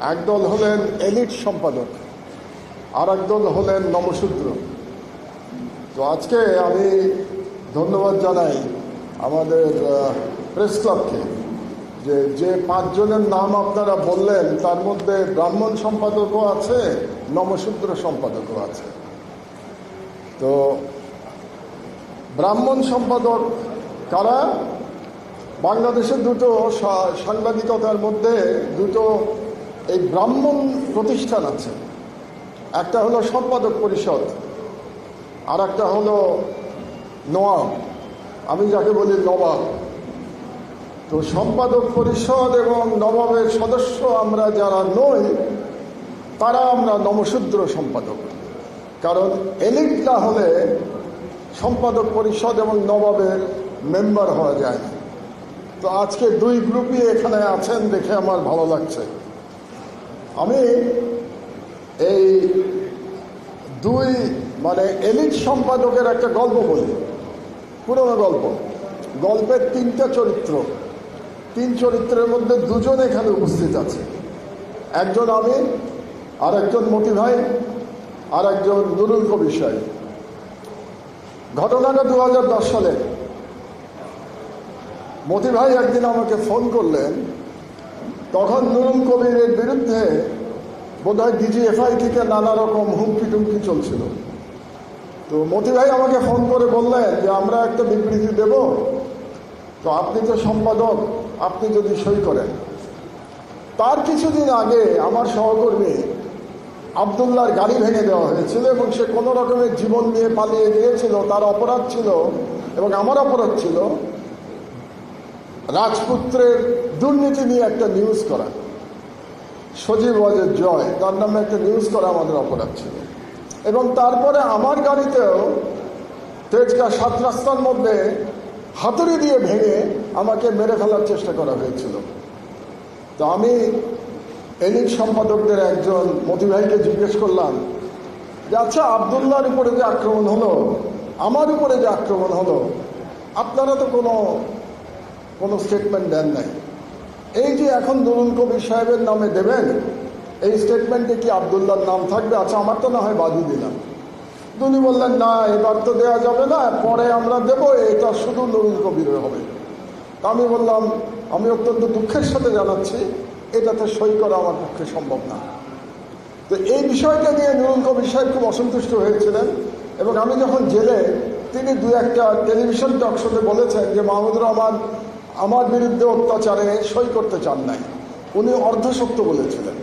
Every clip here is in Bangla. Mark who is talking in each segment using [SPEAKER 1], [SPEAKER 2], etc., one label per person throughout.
[SPEAKER 1] একদল হলেন এলিট সম্পাদক আর একদল হলেন নমশূদ্র তো আজকে আমি ধন্যবাদ জানাই আমাদের প্রেস ক্লাবকে যে যে পাঁচজনের নাম আপনারা বললেন, তার মধ্যে ব্রাহ্মণ সম্পাদকও আছে নমশূদ্র সম্পাদকও আছে। তো ব্রাহ্মণ সম্পাদক কারা? বাংলাদেশের দুটো সাংবাদিকতার মধ্যে দুটো এই ব্রাহ্মণ প্রতিষ্ঠান আছে। একটা হলো সম্পাদক পরিষদ আর একটা হলো নওয়াব আমি যাকে বলি নবাব। তো সম্পাদক পরিষদ এবং নবাবের সদস্য আমরা যারা নই, তারা আমরা নমশূদ্র সম্পাদক। কারণ এলিট না হলে সম্পাদক পরিষদ এবং নবাবের মেম্বার হওয়া যায় তো আজকে দুই গ্রুপই এখানে আছেন দেখে আমার ভালো লাগছে। আমি এই দুই মানে এলিট সম্পাদকের একটা গল্প বলি। পুরনো গল্প। গল্পের তিনটা চরিত্র। তিন চরিত্রের মধ্যে দুজন এখানে উপস্থিত আছে। একজন আমি আর একজন মতি ভাই আর একজন নুরুল কবির সাহেব। ঘটনাটা দু হাজার দশ সালে। মতি ভাই একদিন আমাকে ফোন করলেন তখন নুরুল কবিরের বিরুদ্ধে বোধহয় ডিজিএফআই থেকে নানা রকম হুমকি টুমকি চলছিল। তো মতি ভাই আমাকে ফোন করে বললেন যে, আমরা একটা বিবৃতি দেব। তো আপনি তো সম্পাদক, আপনি যদি সই করেন। তার কিছুদিন আগে আমার সহকর্মী আবদুল্লাহর গাড়ি ভেঙে দেওয়া হয়েছিল এবং সে কোনো রকমের জীবন নিয়ে পালিয়ে গিয়েছিল। তার অপরাধ ছিল এবং আমার অপরাধ ছিল। রাজপুত্রের দুর্নীতি নিয়ে একটা নিউজ করা। সজীব ওয়াজের জয়, তার নামে একটা নিউজ করা আমাদের অপরাধ ছিল। এবং তারপরে আমার গাড়িতেও তেজকা সাত রাস্তার মধ্যে হাতুড়ি দিয়ে ভেঙে আমাকে মেরে ফেলার চেষ্টা করা হয়েছিল। তো আমি এলিট সম্পাদকদের একজন মতি ভাইকে জিজ্ঞেস করলাম যে আচ্ছা আবদুল্লাহর উপরে যে আক্রমণ হলো, আমার উপরে যে আক্রমণ হলো, আপনারা তো কোনো কোনো স্টেটমেন্ট দেন নাই। এই যে এখন নুরুল কবির সাহেবের নামে দেবেন, এই স্টেটমেন্টে কি আবদুল্লাহর নাম থাকবে? আচ্ছা আমার তো না হয় বাদই দিলাম। উনি বললেন, না, এবার তো দেওয়া যাবে না, পরে আমরা দেব, এটা শুধু নুরুল কবিরের হবে। আমি বললাম, আমি অত্যন্ত দুঃখের সাথে জানাচ্ছি, এটাতে সই করা আমার পক্ষে সম্ভব না। তো এই বিষয়টা নিয়ে নুরুল কবির সাহেব খুব অসন্তুষ্ট হয়েছিলেন এবং আমি যখন জেলে, তিনি দু একটা টেলিভিশন টক শোতে বলেছেন যে, মাহমুদুর রহমান আমার বিরুদ্ধে অত্যাচারে সই করতে চান নাই। উনি অর্ধসত্য বলেছিলেন।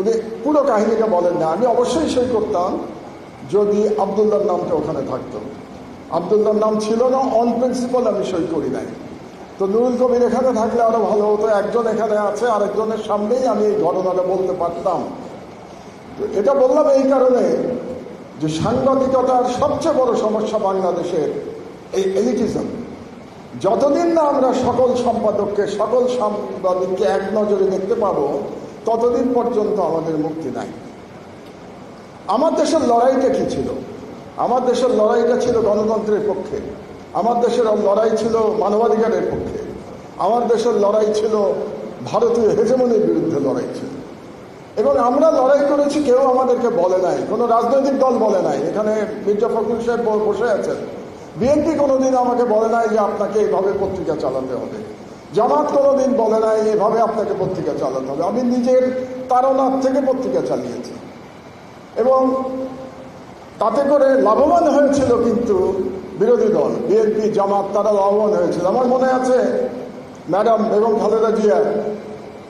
[SPEAKER 1] উনি পুরো কাহিনীটা বলেন না, আমি অবশ্যই সই করতাম যদি আবদুল্লার নামটা ওখানে থাকতো। আবদুল্লার নাম ছিল না অন প্রিন্সিপাল আমি সই করি নাই। তো নুরুল কবির এখানে থাকলে আরও ভালো হতো, একজন এখানে আছে, আরেকজনের সামনেই আমি এই ঘটনাটা বলতে পারতাম। তো এটা বললাম এই কারণে যে সাংবাদিকতার সবচেয়ে বড় সমস্যা বাংলাদেশের এই এলিটিজম যতদিন না আমরা সকল সম্পাদককে, সকল সাংবাদিককে এক নজরে দেখতে পাবো, ততদিন পর্যন্ত আমাদের মুক্তি নাই। আমার দেশের লড়াইটা কি ছিল? আমার দেশের লড়াইটা ছিল গণতন্ত্রের পক্ষে। আমার দেশের লড়াই ছিল মানবাধিকারের পক্ষে। আমার দেশের লড়াই ছিল ভারতীয় হেজমনির বিরুদ্ধে লড়াই ছিল। এবং আমরা লড়াই করেছি, কেউ আমাদেরকে বলে নাই। কোনো রাজনৈতিক দল বলে নাই। এখানে মির্জা ফখরুল সাহেব বসে আছেন। বিএনপি কোনোদিন আমাকে বলে নাই যে আপনাকে এইভাবে পত্রিকা চালাতে হবে। জামাত কোনোদিন বলে নাই এভাবে আপনাকে পত্রিকা চালাতে হবে। আমি নিজের তারনার থেকে পত্রিকা চালিয়েছি। এবং তাতে করে লাভবান হয়েছিল কিন্তু বিরোধী দল, বিএনপি, জামাত তারা লাভবান হয়েছিল। আমার মনে আছে, ম্যাডাম বেগম খালেদা জিয়া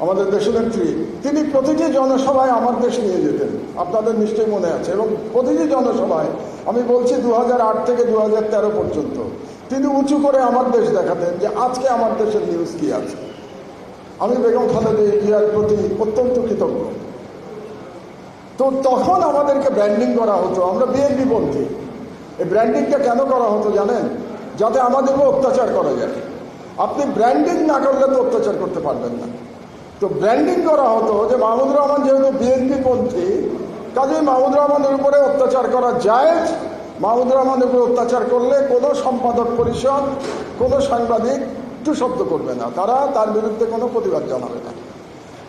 [SPEAKER 1] আমাদের দেশনেত্রী তিনি প্রতিটি জনসভায় আমার দেশ নিয়ে যেতেন। আপনাদের নিশ্চয়ই মনে আছে। এবং প্রতিটি জনসভায় আমি বলছি দু হাজার আট থেকে দু হাজার তেরো পর্যন্ত, তিনি উঁচু করে আমার দেশ দেখাতেন যে আজকে আমার দেশের নিউজ কি আছে। আমি বেগম খালেদা জিয়ার প্রতি অত্যন্ত কৃতজ্ঞ। তো তখন আমাদেরকে ব্র্যান্ডিং করা হতো। আমরা বিএনপি পন্থী। এই ব্র্যান্ডিংটা কেন করা হতো জানেন? যাতে আমাদেরকে অত্যাচার করা যায়। আপনি ব্র্যান্ডিং না করলে তো অত্যাচার করতে পারবেন না। তো ব্র্যান্ডিং করা হতো যে মাহমুদুর রহমান যেহেতু বিএনপি পন্থী, কাজেই মাহমুদুর রহমানের উপরে অত্যাচার করা যায় মাহমুদুর রহমানের উপরে অত্যাচার করলে কোনো সম্পাদক পরিষদ, কোনো সাংবাদিক একটু শব্দ করবে না। তারা তার বিরুদ্ধে কোনো প্রতিবাদ জানাবে না।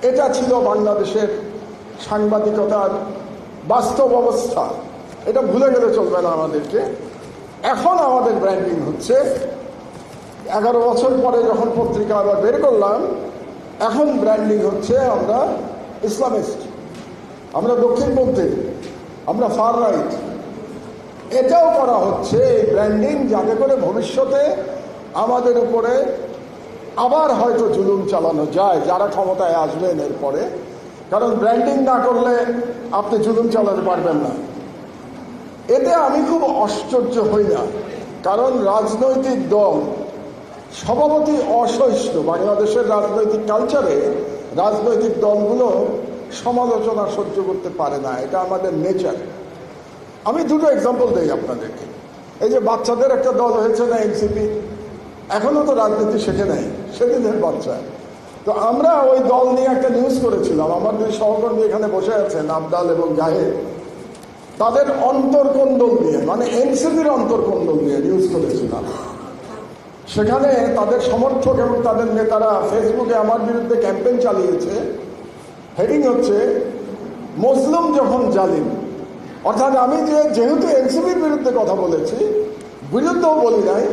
[SPEAKER 1] এটা ছিল বাংলাদেশের সাংবাদিকতার বাস্তব অবস্থা। এটা ভুলে গেলে চলবে না আমাদেরকে। এখন আমাদের ব্র্যান্ডিং হচ্ছে, এগারো বছর পরে যখন পত্রিকা আবার বের করলাম এখন ব্র্যান্ডিং হচ্ছে আমরা ইসলামিস্ট আমরা দক্ষিণপন্থী, আমরা ফার রাইট এটাও করা হচ্ছে এই ব্র্যান্ডিং যাতে করে ভবিষ্যতে আমাদের উপরে আবার হয়তো জুলুম চালানো যায়, যারা ক্ষমতায় আসবেন এরপরে। কারণ ব্র্যান্ডিং না করলে আপনি জুলুম চালাতে পারবেন না। এতে আমি খুব আশ্চর্য হই না। কারণ রাজনৈতিক দল স্বভাবতই অসহিষ্ণু বাংলাদেশের রাজনৈতিক কালচারে রাজনৈতিক দলগুলো সমালোচনা সহ্য করতে পারে না, এটা আমাদের নেচার আমি দুটো এক্সাম্পল দিই আপনাদেরকে। এই যে বাচ্চাদের একটা দল হয়েছে না এনসিপি এখনও তো রাজনীতি শেখে নাই, সেদিনের বাচ্চা। তো আমরা ওই দল নিয়ে একটা নিউজ করেছিলাম, আমার দুই সহকর্মী এখানে বসে আছেন, আবদাল এবং জাহেদ। তাদের অন্তর্কন্দল নিয়ে মানে এনসিপির অন্তর্কন্দল নিয়ে নিউজ করেছিলাম। সেখানে তাদের সমর্থক এবং তাদের নেতারা ফেসবুকে আমার বিরুদ্ধে ক্যাম্পেইন চালিয়েছে। হেডিং হচ্ছে, মুসলিম যখন জালিম। অর্থাৎ আমি যে যেহেতু এনসিপির বিরুদ্ধে কথা বলেছি, বিরুদ্ধেও বলি নাই,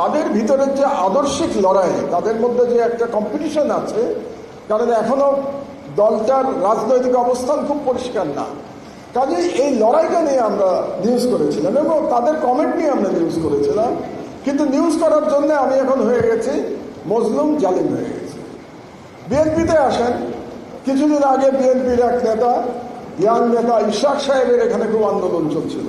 [SPEAKER 1] তাদের ভিতরের যে আদর্শিক লড়াই, তাদের মধ্যে যে একটা কম্পিটিশন আছে, কারণ এখনও দলটার রাজনৈতিক অবস্থান খুব পরিষ্কার না। কাজে এই লড়াইটা নিয়ে আমরা নিউজ করেছিলাম এবং তাদের কমেন্ট নিয়ে আমরা নিউজ করেছিলাম। কিন্তু নিউজ করার জন্য আমি এখন হয়ে গেছি মজলুম জালিম হয়ে গেছি। বিএনপিতে আসেন, কিছুদিন আগে বিএনপির এক নেতা, ইয়াং নেতা ইশাক সাহেবের এখানে খুব আন্দোলন চলছিল।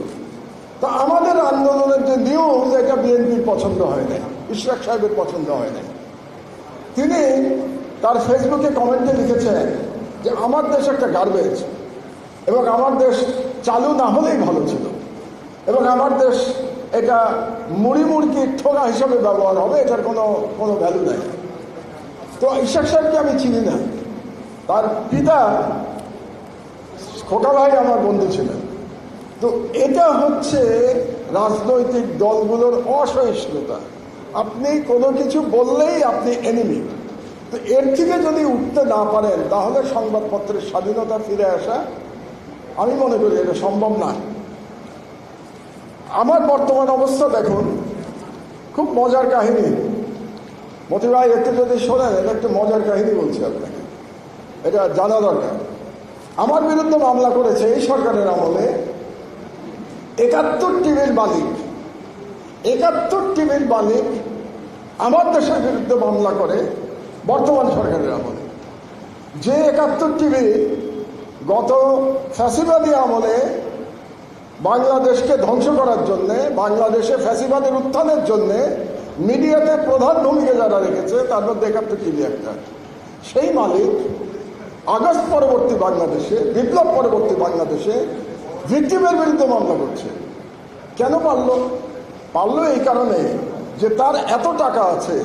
[SPEAKER 1] তা আমাদের আন্দোলনের যে নিউজ এটা বিএনপির পছন্দ হয় নাই ইশরাক সাহেবের পছন্দ হয় নাই। তিনি তার ফেসবুকে কমেন্টে লিখেছেন যে, আমার দেশ একটা গার্বেজ এবং আমার দেশ চালু না হলেই ভালো ছিল এবং আমার দেশ এটা মুড়ি মুড়কি ঠোঙা হিসাবে ব্যবহার হবে, এটার কোনো কোনো ভ্যালু নাই। তো ইশাক সাহেবকে আমি চিনি না। তার পিতা খোকা ভাই আমার বন্ধু ছিলেন। তো এটা হচ্ছে রাজনৈতিক দলগুলোর অসহিষ্ণুতা। আপনি কোনো কিছু বললেই আপনি এনিমি তো এর থেকে যদি উঠতে না পারেন, তাহলে সংবাদপত্রের স্বাধীনতা ফিরে আসা, আমি মনে করি এটা সম্ভব না আমার বর্তমান অবস্থা দেখুন, খুব মজার কাহিনী। মতি ভাই, একটু যদি শোনেন এটা একটু মজার কাহিনী বলছি আপনাকে। এটা জানা দরকার। আমার বিরুদ্ধে মামলা করেছে এই সরকারের আমলে একাত্তর টিভির মালিক। একাত্তর টিভির মালিক আমার দেশের বিরুদ্ধে মামলা করে বর্তমান সরকারের আমলে। যে একাত্তর টিভি গত ফ্যাসিবাদী আমলে বাংলাদেশকে ধ্বংস করার জন্য, বাংলাদেশে ফ্যাসিবাদের উত্থানের জন্য মিডিয়াতে প্রধান ভূমিকা যারা রেখেছে, তার মধ্যে একাত্তর টিভি একটা। সেই মালিক আগস্ট পরবর্তী বাংলাদেশে, বিপ্লব পরবর্তী বাংলাদেশে ভিক্টিমের বিরুদ্ধে মামলা করছে। কেন পারল? পারল এই কারণে যে তার এত টাকা আছে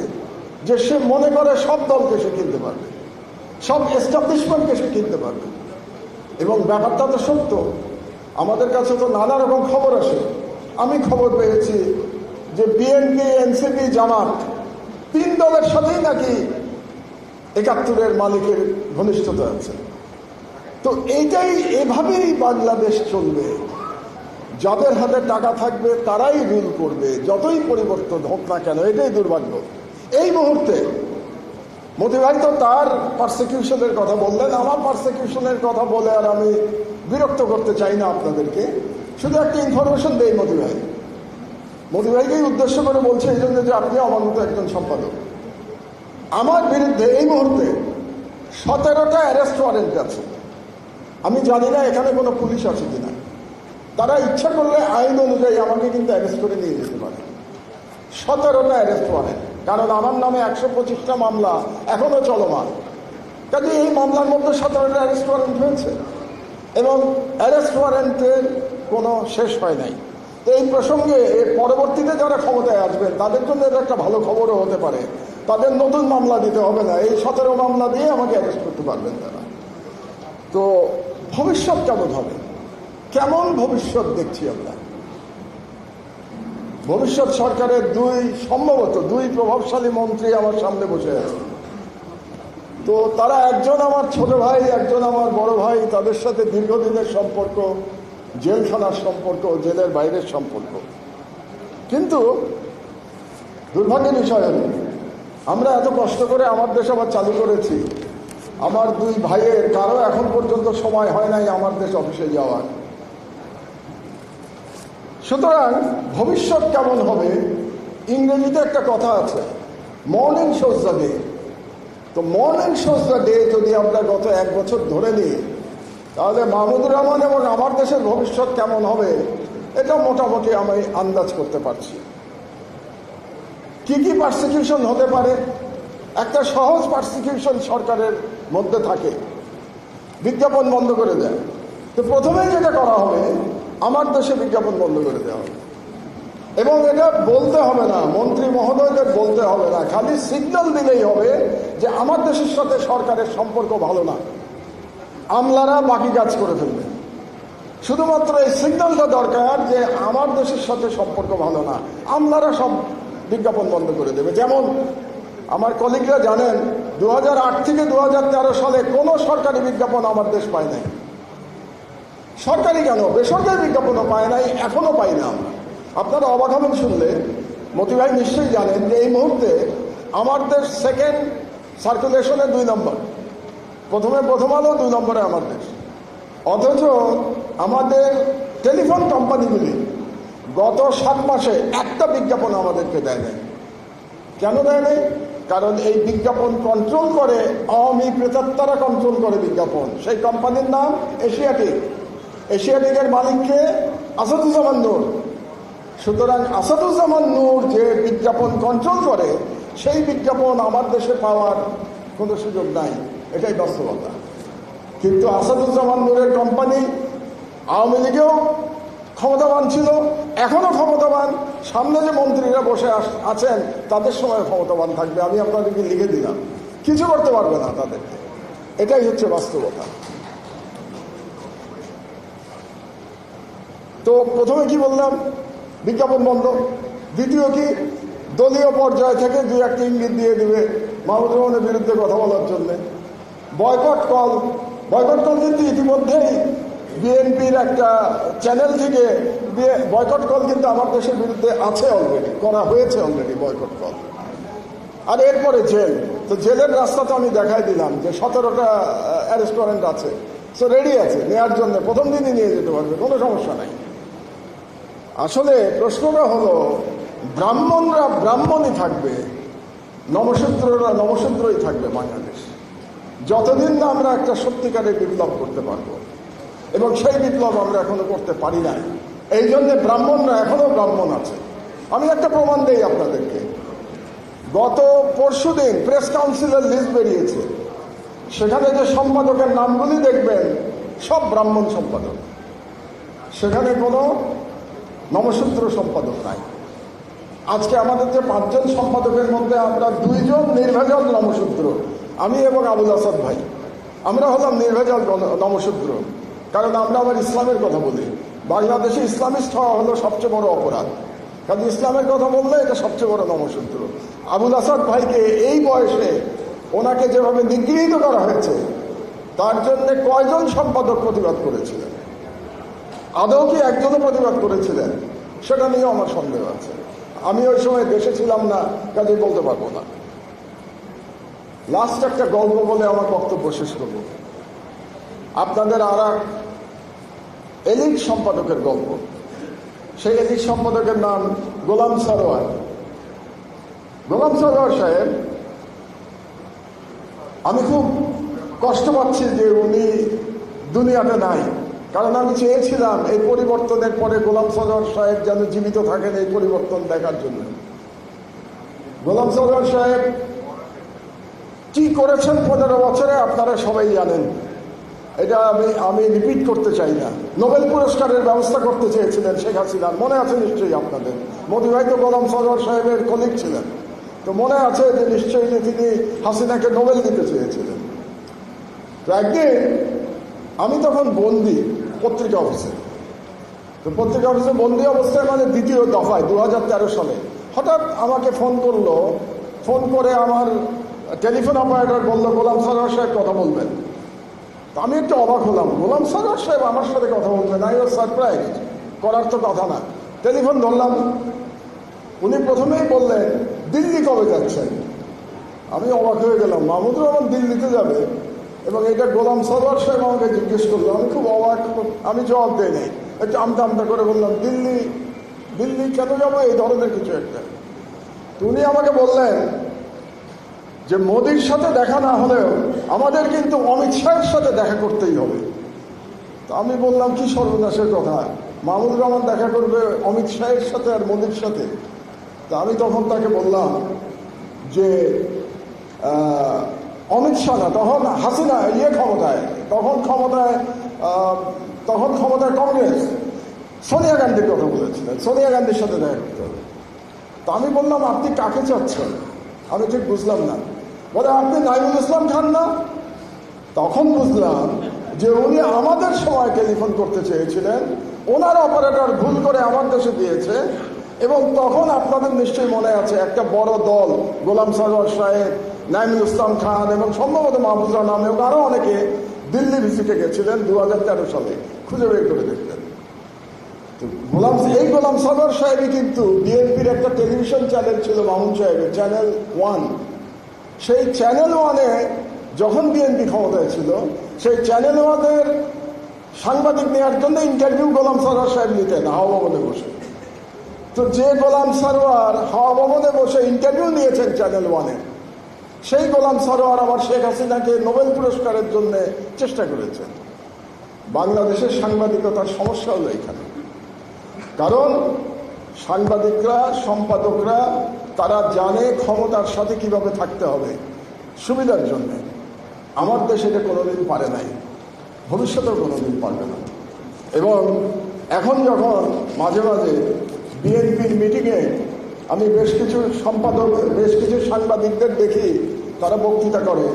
[SPEAKER 1] যে সে মনে করে সব দলকে সে কিনতে পারবে, সব এস্টাবলিশমেন্টকে সে কিনতে পারবে। এবং ব্যাপারটা তো সত্য। আমাদের কাছে তো নানা রকম খবর আসে। আমি খবর পেয়েছি যে বিএনপি এনসিপি জামাত তিন দলের সাথেই নাকি একাত্তরের মালিকের ঘনিষ্ঠতা আছে। তো এইটাই এভাবেই বাংলাদেশ চলবে। যাদের হাতে টাকা থাকবে, তারাই রুল করবে। যতই পরিবর্তন হোক না কেন, এটাই দুর্ভাগ্য। এই মুহূর্তে ভাই তো তার পারসিকিউশনের কথা বললেন, আমার পারসিকিউশনের কথা বলে আর আমি বিরক্ত করতে চাই না আপনাদেরকে। শুধু একটা ইনফরমেশন দেই মোদি ভাই উদ্দেশ্য করে বলছে এই জন্য যে আপনি আমার মতো একজন সম্পাদক। আমার বিরুদ্ধে এই মুহূর্তে সতেরোটা অ্যারেস্ট ওয়ারেন্ট আছে। আমি জানি না এখানে কোনো পুলিশ আছে কিনা। তারা ইচ্ছা করলে আইন অনুযায়ী আমাকে কিন্তু অ্যারেস্ট করে নিয়ে যেতে পারে। সতেরোটা অ্যারেস্ট ওয়ারেন্ট কারণ আমার নামে একশো পঁচিশটা মামলা এখনও চলমান। কাজে এই মামলার মধ্যে সতেরোটা অ্যারেস্ট ওয়ারেন্ট হয়েছে এবং অ্যারেস্ট ওয়ারেন্টের কোনো শেষ হয় নাই। তো এই প্রসঙ্গে এর পরবর্তীতে যারা ক্ষমতায় আসবেন, তাদের জন্য এটা একটা ভালো খবরও হতে পারে। তাদের নতুন মামলা দিতে হবে না। এই সতেরো মামলা দিয়ে আমাকে অ্যারেস্ট করতে পারবেন তারা। তো ভবিষ্যৎ কেমন হবে? কেমন ভবিষ্যৎ দেখছি আমরা? ভবিষ্যৎ সরকারের দুই, সম্ভবত দুই প্রভাবশালী মন্ত্রী আমার সামনে বসে আছে। তো তারা একজন আমার ছোট ভাই, একজন আমার বড় ভাই, তাদের সাথে দীর্ঘদিনের সম্পর্ক, জেলখানার সম্পর্ক, জেলের বাইরের সম্পর্ক। কিন্তু দুর্ভাগ্যের বিষয় হল আমরা এত কষ্ট করে আমার দেশ আবার চালু করেছি। আমার দুই ভাইয়ের, কারও এখন পর্যন্ত সময় হয় নাই আমার দেশ অফিসে যাওয়ার। সুতরাং ভবিষ্যৎ কেমন হবে? ইংরেজিতে একটা কথা আছে মর্নিং শোজ দ্য ডে তো মর্নিং শোজ দ্য ডে যদি আমরা গত এক বছর ধরে নিই, তাহলে মাহমুদুর রহমান এবং আমার দেশের ভবিষ্যৎ কেমন হবে? এটা মোটামুটি আমি আন্দাজ করতে পারছি। কি কি পার্সিকিউশন হতে পারে? একটা সহজ পার্সিকিউশন সরকারের মধ্যে থাকে। বিজ্ঞাপন বন্ধ করে দেয়। তো প্রথমেই যেটা করা হবে আমার দেশে বিজ্ঞাপন বন্ধ করে দেওয়া হবে। এবং এটা বলতে হবে না, মন্ত্রী মহোদয়দের বলতে হবে না, খালি সিগন্যাল দিলেই হবে যে আমার দেশের সাথে সরকারের সম্পর্ক ভালো না। আমলারা বাকি কাজ করে ফেলবে। শুধুমাত্র এই সিগন্যালটা দরকার যে আমার দেশের সাথে সম্পর্ক ভালো না, আমলারা সব বিজ্ঞাপন বন্ধ করে দেবে। যেমন আমার কলিগরা জানেন দু হাজার আট থেকে দু হাজার তেরো সালে কোনো সরকারি বিজ্ঞাপন আমার দেশ পায় নাই। সরকারি কেন? বেসরকারি বিজ্ঞাপনও পায় নাই, এখনও পাই না আমরা। আপনারা অবাক হবেন শুনলে। মতি ভাই নিশ্চয়ই জানেন যে এই মুহূর্তে আমার দেশ সেকেন্ড সার্কুলেশনে দুই নম্বর। প্রথমে প্রথম আলো, দুই নম্বরে আমার দেশ। অথচ আমাদের টেলিফোন কোম্পানিগুলি গত সাত মাসে একটা বিজ্ঞাপন আমাদেরকে দেয় নাই। কেন দেয় নাই? কারণ এই বিজ্ঞাপন কন্ট্রোল করে আওয়ামী প্রেতাত্মারা কন্ট্রোল করে বিজ্ঞাপন। সেই কোম্পানির নাম এশিয়াটিক এশিয়াটিকের মালিককে আসাদুজ্জামান নূর। সুতরাং আসাদুজ্জামান নূর যে বিজ্ঞাপন কন্ট্রোল করে, সেই বিজ্ঞাপন আমার দেশে পাওয়ার কোনো সুযোগ নাই। এটাই বাস্তবতা। কিন্তু আসাদুজ্জামান নূরের কোম্পানি আওয়ামী লীগেও ক্ষমতাবান ছিল, এখনও ক্ষমতাবান। সামনে যে মন্ত্রীরা বসে আছেন, তাদের সময় ক্ষমতাবান থাকবে। আমি আপনাদেরকে লিখে দিলাম। কিছু করতে পারবে না তাদেরকে। এটাই হচ্ছে বাস্তবতা। তো প্রথমে কি বললাম? বিজ্ঞাপন বন্ধ। দ্বিতীয় কি? দলীয় পর্যায় থেকে দু একটা ইঙ্গিত দিয়ে দিবে মাহমুদ রহমানের বিরুদ্ধে কথা বলার জন্যে। Boycott call. বয়কট কল কিন্তু ইতিমধ্যেই বিএনপির একটা চ্যানেল থেকে বয়কট কল কিন্তু আমার দেশের বিরুদ্ধে আছে অলরেডি করা হয়েছে অলরেডি বয়কট কল। আর এরপরে জেল। তো জেলের রাস্তা তো আমি দেখাই দিলাম যে সতেরোটা রেস্টুরেন্ট আছে। সো রেডি আছে নেওয়ার জন্য। প্রথম দিনই নিয়ে যেতে পারবে, কোনো সমস্যা নাই। প্রশ্নটা হলো, ব্রাহ্মণরা ব্রাহ্মণই থাকবে নমশূদ্ররা নমশূদ্রই থাকবে বাংলাদেশ। যতদিন না আমরা একটা সত্যিকারের বিপ্লব করতে পারব, এবং সেই বিপ্লব আমরা এখনও করতে পারি নাই, এই জন্যে ব্রাহ্মণরা এখনও ব্রাহ্মণ আছে। আমি একটা প্রমাণ দেই আপনাদেরকে। গত পরশু দিন প্রেস কাউন্সিলের লিস্ট বেরিয়েছে। সেখানে যে সম্পাদকের নামগুলি দেখবেন, সব ব্রাহ্মণ সম্পাদক। সেখানে কোনো নমশূদ্র সম্পাদক নাই। আজকে আমাদের যে পাঁচজন সম্পাদকের মধ্যে আমরা দুইজন নির্ভেজাল নমশূদ্র আমি এবং আবুল আসাদ ভাই। আমরা হলাম নির্ভেজাল নমশূদ্র কারণ আমরা আবার ইসলামের কথা বলি। বাংলাদেশে ইসলামিস্ট হওয়া হলো সবচেয়ে বড় অপরাধ। কারণ ইসলামের কথা বললে এটা সবচেয়ে বড় নমশূদ্র আবুল আসাদ ভাইকে এই বয়সে ওনাকে যেভাবে নিগৃহীত করা হয়েছে, তার জন্য কয়জন সম্পাদক প্রতিবাদ করেছিলেন আদৌ কি একজনও প্রতিবাদ করেছিলেন। সেটা নিয়েও আমার সন্দেহ আছে। আমি ওই সময় দেশে ছিলাম না, কাজে বলতে পারব না। লাস্ট একটা গল্প বলে আমার বক্তব্য শেষ করব। আপনাদের আর এক এলিট সম্পাদকের গল্প। সেই এলিট সম্পাদকের নাম গোলাম সরোয়ার। গোলাম সরোয়ার সাহেব, আমি খুব কষ্ট পাচ্ছি যে উনি দুনিয়াতে নাই। কারণ আমি চেয়েছিলাম এই পরিবর্তনের পরে গোলাম সরোয়ার সাহেব যেন জীবিত থাকেন এই পরিবর্তন দেখার জন্য। গোলাম সরোয়ার সাহেব কি করেছেন পনেরো বছরে আপনারা সবাই জানেন। এটা আমি আমি রিপিট করতে চাই না। নোবেল পুরস্কারের ব্যবস্থা করতে চেয়েছিলেন শেখ হাসিনার মনে আছে নিশ্চয়ই আপনাদের। মোদি ভাই তো গোলাম সরোয়ার সাহেবের কলিগ ছিলেন। তো মনে আছে যে নিশ্চয়ই তিনি হাসিনাকে নোবেল দিতে চেয়েছিলেন। তো একদিন আমি তখন বন্দি। পত্রিকা অফিসে। তো পত্রিকা অফিসে বন্দি অবস্থায় মানে দ্বিতীয় দফায় দু হাজার তেরো সালে। হঠাৎ আমাকে ফোন করল, ফোন করে আমার টেলিফোন অপারেটর বলল, গোলাম সারোয়ার সাহেব কথা বলবেন। আমি একটু অবাক হলাম, গোলাম সারোয়ার সাহেব আমার সাথে কথা বলবেন? আই ওয়াজ সারপ্রাইজ করার তো কথা না। টেলিফোন ধরলাম। উনি প্রথমেই বললেন, দিল্লি কবে যাচ্ছেন? আমি অবাক হয়ে গেলাম, মাহমুদুর রহমান দিল্লিতে যাবে? এবং এটা গোলাম সরোয়ার সাহেব আমাকে জিজ্ঞেস করল। আমি খুব অবাক, আমি জবাব দেই নাই। একটু আমতা আমতা করে বললাম, দিল্লি দিল্লি কেন যাব? এই ধরনের কিছু একটা। উনি আমাকে বললেন যে, মোদির সাথে দেখা না হলেও আমাদের কিন্তু অমিত শাহের সাথে দেখা করতেই হবে। তো আমি বললাম, কি সর্বনাশের কথা। মাহমুদুর রহমান দেখা করবে অমিত শাহের সাথে আর মোদির সাথে? তা আমি তখন তাকে বললাম যে অমিত শাহ না, তখন হাসিনা ইয়ে ক্ষমতায়, তখন ক্ষমতায় তখন ক্ষমতায় কংগ্রেস। সোনিয়া গান্ধীর কথা বলেছিলেন, সোনিয়া গান্ধীর সাথে দেখা করতে হবে। তা আমি বললাম, আপনি কাকে চাচ্ছেন? আমি ঠিক বুঝলাম না। বলে, আপনি নাইমুল ইসলাম খান না? তখন বুঝলাম যে উনি আমাদের সময় টেলিফোন করতে চেয়েছিলেন। ওনার অপারেটর ভুল করে আমার দেশে দিয়েছে এবং তখন আপনাদের নিশ্চয়ই মনে আছে, একটা বড় দল, গোলাম সাগর সাহেব নাইমুল ইসলাম খান এবং সম্ভবত মাহবুজরা নামে এবং আরও অনেকে দিল্লি ভিজিটে গেছিলেন দু হাজার তেরো সালে। খুঁজে বের করে দেখতেন গোলাম এই গোলাম সাগর সাহেবই কিন্তু বিএনপির একটা টেলিভিশন চ্যানেল ছিল, মামুন সাহেবের চ্যানেল ওয়ান। সেই চ্যানেল ওয়ানে যখন বিএনপি ক্ষমতায় ছিল, সেই চ্যানেল ওয়ানের সাংবাদিক নেওয়ার জন্য ইন্টারভিউ গোলাম সারোয়ার সাহেব নিতেন, হাওয়া বসে। তো যে গোলাম সারোয়ার হাওয়া ভবনে বসে ইন্টারভিউ নিয়েছেন চ্যানেল ওয়ানে সেই গোলাম সারোয়ার আবার শেখ হাসিনাকে নোবেল পুরস্কারের জন্য চেষ্টা করেছেন বাংলাদেশের সাংবাদিকতার সমস্যা হলো এখানে। কারণ সাংবাদিকরা, সম্পাদকরা, তারা জানে ক্ষমতার সাথে কীভাবে থাকতে হবে সুবিধার জন্য। আমার দেশে এটা কোনোদিন পারে নাই, ভবিষ্যতেও কোনোদিন পারবে না। এবং এখন যখন মাঝে মাঝে বিএনপির মিটিংয়ে আমি বেশ কিছু সম্পাদক, বেশ কিছু সাংবাদিকদের দেখি, তারা বক্তৃতা করে।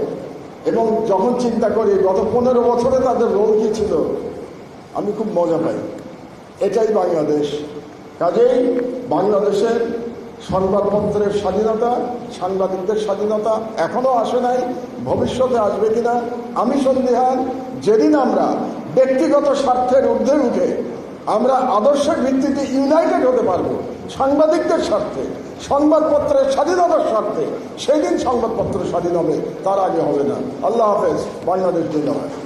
[SPEAKER 1] এবং যখন চিন্তা করি, গত পনেরো বছরে তাদের রোল কী ছিল, আমি খুব মজা পাই। এটাই বাংলাদেশ। কাজেই বাংলাদেশের সংবাদপত্রের স্বাধীনতা, সাংবাদিকদের স্বাধীনতা এখনও আসে নাই, ভবিষ্যতে আসবে কিনা, আমি সন্দেহান যেদিন আমরা ব্যক্তিগত স্বার্থের ঊর্ধ্বে উঠে আমরা আদর্শের ভিত্তিতে ইউনাইটেড হতে পারব সাংবাদিকদের স্বার্থে, সংবাদপত্রের স্বাধীনতার স্বার্থে সেদিন সংবাদপত্র স্বাধীন হবে, তার আগে হবে না। আল্লাহ হাফেজ, বাংলাদেশ জিন্দাবাদ।